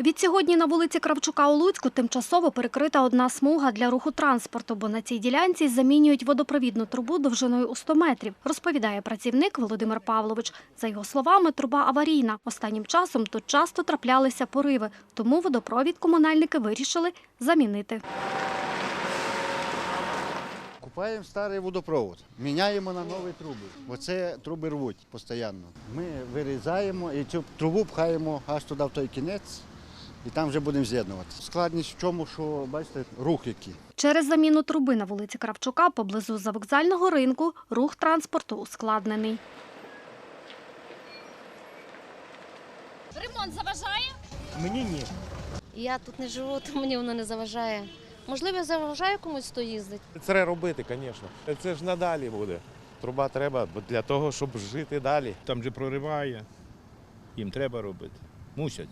Відсьогодні на вулиці Кравчука у Луцьку тимчасово перекрита одна смуга для руху транспорту, бо на цій ділянці замінюють водопровідну трубу довжиною у 100 метрів, розповідає працівник Володимир Павлович. За його словами, труба аварійна. Останнім часом тут часто траплялися пориви, тому водопровід комунальники вирішили замінити. Купаємо старий водопровод, міняємо на нові труби. Оце труби рвуть постійно. Ми вирізаємо і цю трубу пхаємо аж туди в той кінець, і там вже будемо з'єднувати. Складність в чому, що бачите, рух який. Через заміну труби на вулиці Кравчука поблизу завокзального ринку рух транспорту ускладнений. Ремонт заважає? Мені ні. Я тут не живу, то мені воно не заважає. Можливо, заважає комусь то їздить. Це треба робити, звісно. Це ж надалі буде. Труба треба для того, щоб жити далі. Там же прориває. Їм треба робити. Мусять.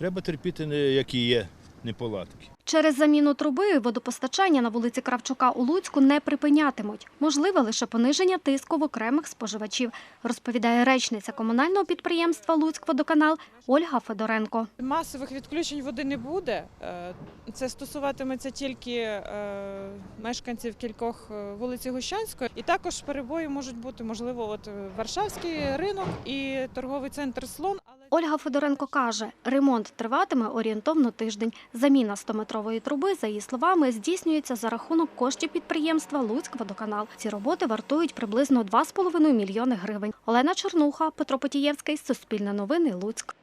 Треба терпіти, які є неполадки. Через заміну труби водопостачання на вулиці Кравчука у Луцьку не припинятимуть. Можливе лише пониження тиску в окремих споживачів, розповідає речниця комунального підприємства «Луцькводоканал» Ольга Федоренко. Масових відключень води не буде. Е, Це стосуватиметься тільки е, мешканців кількох е, вулиці Гущанської. І також перебої можуть бути, можливо, от Варшавський ринок і торговий центр Слон. Ольга Федоренко каже, ремонт триватиме орієнтовно тиждень. Заміна 100-метрової труби, за її словами, здійснюється за рахунок коштів підприємства «Луцькводоканал». Ці роботи вартують приблизно 2,5 мільйони гривень. Олена Чернуха, Петро Потієвський, Суспільне новини, Луцьк.